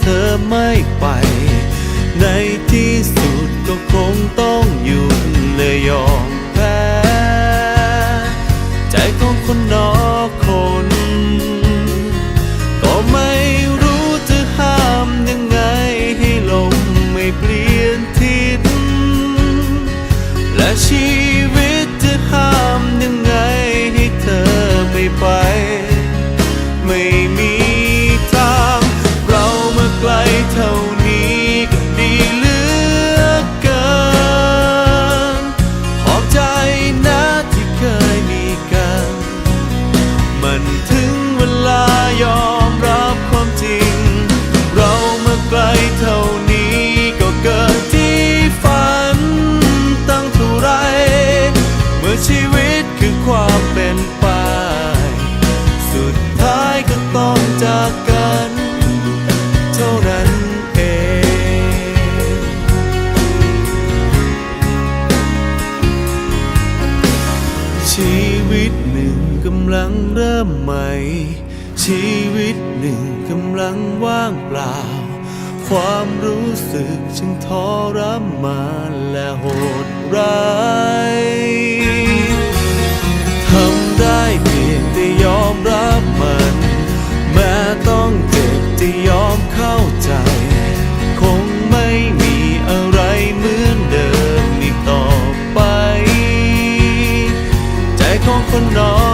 เธอไม่ไป ในที่สุดก็คงต้องหยุดเลยยอมแพ้ ใจของคนนอกคน ก็ไม่รู้จะห้ามยังไงให้ลมไม่เปลี่ยนทิศ และชีวิตจะห้ามยังไงให้เธอไม่ไป ชีวิตหนึ่งกำลังเริ่มใหม่ ชีวิตหนึ่งกำลังว่างเปล่า ความรู้สึกจึงทรมานและโหดร้าย คนนอ